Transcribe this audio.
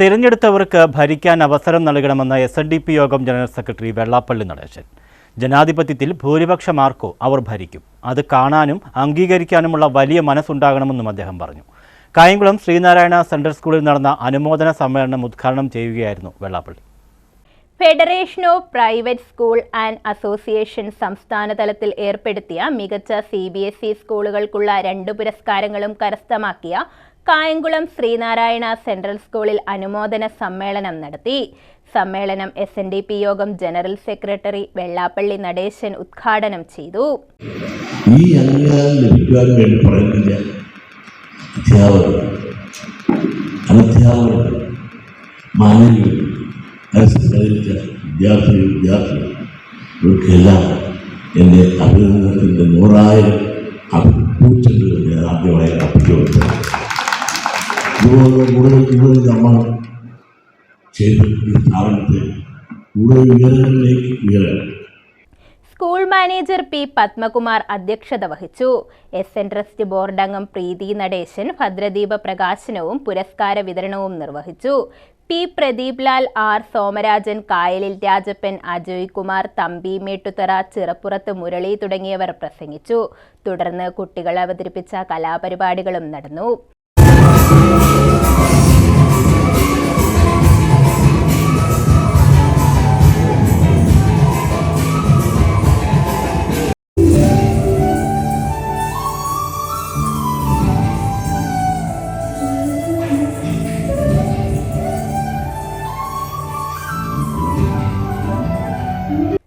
തിരഞ്ഞെടുത്തവർക്ക് ഭരിക്കാൻ അവസരം നൽകണമെന്ന് S N D P Yogam general secretary Vellappally Natesan. ജനാധിപത്യത്തിൽ ഭൂരിപക്ഷമാർക്കോ അവർ ഭരിക്കും. അത് കാണാനും അംഗീകരിക്കാനുമുള്ള വലിയ മനസ്സുണ്ടാകണമെന്നും അദ്ദേഹം പറഞ്ഞു. കായംകുളം ശ്രീനാരായണ സെൻട്രൽ സ്കൂളിൽ നടന്ന അനുമോദന സമ്മേളനം ഉദ്ഘാടനം ചെയ്യുകയായിരുന്നു Vellappally. Federation of private school and association സംസ്ഥാന തലത്തിൽ ഏർപ്പെടുത്തിയ മികച്ച സി ബി എസ് ഇ സ്കൂളുകൾക്കുള്ള രണ്ട് പുരസ്കാരങ്ങളും കരസ്ഥമാക്കിയ കായംകുളം ശ്രീനാരായണ സെൻട്രൽ സ്കൂളിൽ അനുമോദന സമ്മേളനം നടത്തി. സമ്മേളനം S N D P Yogam general secretary Vellappally Natesan ഉദ്ഘാടനം ചെയ്തു. ഈ അംഗീകാരം ലഭിക്കുവാൻ വേണ്ടി നൂറായിരം ഇതുപോലെ കൂടുതൽ കൂടുതൽ നമ്മൾ ചെയ്ത് ഈ സ്ഥാപനത്തെ കൂടുതൽ ഉയരങ്ങളിലേക്ക് ഉയരണം സ്കൂൾ മാനേജർ പി പത്മകുമാർ അധ്യക്ഷത വഹിച്ചു. എസ് എൻ ട്രസ്റ്റ് ബോർഡ് അംഗം പ്രീതി നടേശൻ ഭദ്രദീപ പ്രകാശനവും പുരസ്കാര വിതരണവും നിർവഹിച്ചു. പി പ്രദീപ് ലാൽ ആർ സോമരാജൻ കായലിൽ രാജപ്പൻ അജയ് കുമാർ തമ്പി മേട്ടുത്തറ ചിറപ്പുറത്ത് മുരളി തുടങ്ങിയവർ പ്രസംഗിച്ചു. തുടർന്ന് കുട്ടികൾ അവതരിപ്പിച്ച കലാപരിപാടികളും നടന്നു.